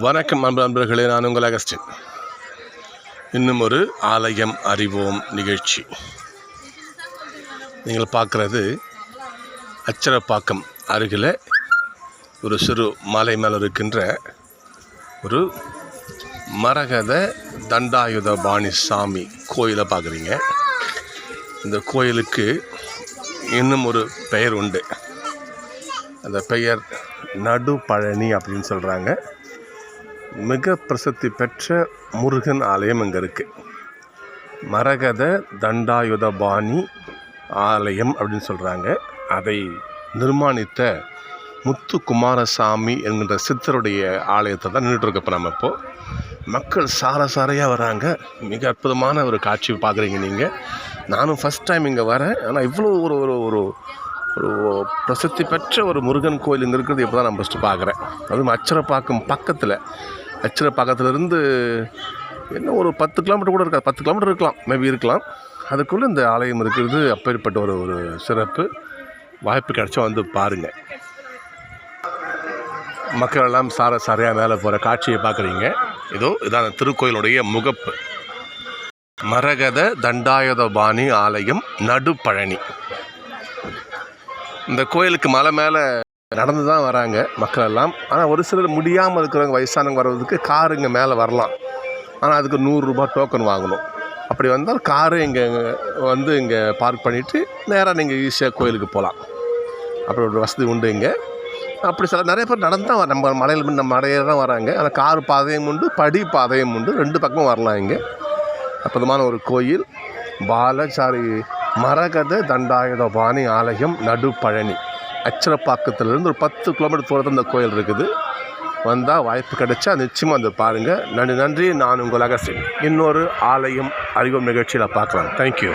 வணக்கம் அன்பு நண்பர்களே. நான் உங்கள் அகஸ்டின். இன்னும் ஒரு ஆலயம் அறிவோம் நிகழ்ச்சி. நீங்கள் பார்க்குறது அச்சரப்பாக்கம் அருகில் ஒரு சிறு மலை மேலே இருக்கின்ற ஒரு மரகத தண்டாயுத பாணி சாமி கோயிலை பார்க்குறீங்க. இந்த கோயிலுக்கு இன்னும் ஒரு பெயர் உண்டு. அந்த பெயர் நடு பழனி அப்படின்னு சொல்கிறாங்க மிக பிரசித்தி பெற்ற முருகன் ஆலயம் இங்கே இருக்குது மரகத தண்டாயுதபாணி ஆலயம் அப்படின்னு சொல்கிறாங்க அதை நிர்மாணித்த முத்து குமாரசாமி என்கின்ற சித்தருடைய ஆலயத்தை தான் நின்றுட்டு இப்போ நம்ம இப்போது மக்கள் சார சாரையாக வராங்க. மிக அற்புதமான ஒரு காட்சி பார்க்குறீங்க நீங்கள் நானும் ஃபஸ்ட் டைம் இங்கே வரேன். ஆனால் இவ்வளோ ஒரு ஒரு ஒரு ஒரு பிரசித்தி பெற்ற ஒரு முருகன் கோயில் இங்கே இருக்கிறது இப்போ தான் நான் ஃபஸ்ட்டு பார்க்குறேன் அதுவும் அச்சரப்பாக்கம் பக்கத்தில். அச்சரப்பாக்கத்துலேருந்து என்ன ஒரு பத்து கிலோமீட்டர் கூட இருக்காது. பத்து கிலோமீட்டர் இருக்கலாம். மேபி இருக்கலாம். அதுக்குள்ளே இந்த ஆலயம் இருக்கிறது அப்பேற்பட்ட ஒரு ஒரு சிறப்பு. வாய்ப்பு கிடைச்சா வந்து பாருங்கள் மக்கள் எல்லாம் சார சாரையாக மேலே போகிற காட்சியை பார்க்குறீங்க இதோ இதான் அந்த திருக்கோயிலுடைய முகப்பு. மரகத தண்டாயுதபாணி ஆலயம் நடுப்பழனி. இந்த கோயிலுக்கு மலை மேலே நடந்து தான் வராங்க மக்கள் எல்லாம் ஆனால் ஒரு சிலர் முடியாமல் இருக்கிறவங்க வயசானவங்க வர்றதுக்கு கார் இங்கே மேலே வரலாம். ஆனால் அதுக்கு நூறுரூபா டோக்கன் வாங்கணும். அப்படி வந்தால் காரு இங்கே வந்து இங்கே பார்க் பண்ணிவிட்டு நேராக நீங்கள் ஈஸியாக கோயிலுக்கு போகலாம் அப்படி ஒரு வசதி உண்டு இங்கே. அப்படி சில நிறைய பேர் நடந்து தான் வர- நம்ம மலையில் நம்ம மலையில் தான் வராங்க. ஆனால் கார் பாதையும் உண்டு படி பாதையும் உண்டு. ரெண்டு பக்கமும் வரலாம் இங்கே. அற்புதமான ஒரு கோயில். பாலச்சாரி மரகத தண்டாயுத பாணி ஆலயம் நடுப்பழனி. அச்சரப்பாக்கத்துலேருந்து ஒரு பத்து கிலோமீட்டர் தூரத்தில் அந்த கோயில் இருக்குது. வந்தால் வாய்ப்பு கிடைச்சா நிச்சயமாக வந்து பாருங்கள் நன்றி நன்றி. நான் உங்கள் அகஸ்டின் இன்னொரு ஆலயம் அறிவும் நிகழ்ச்சியில் பார்க்கலாம். தேங்க்யூ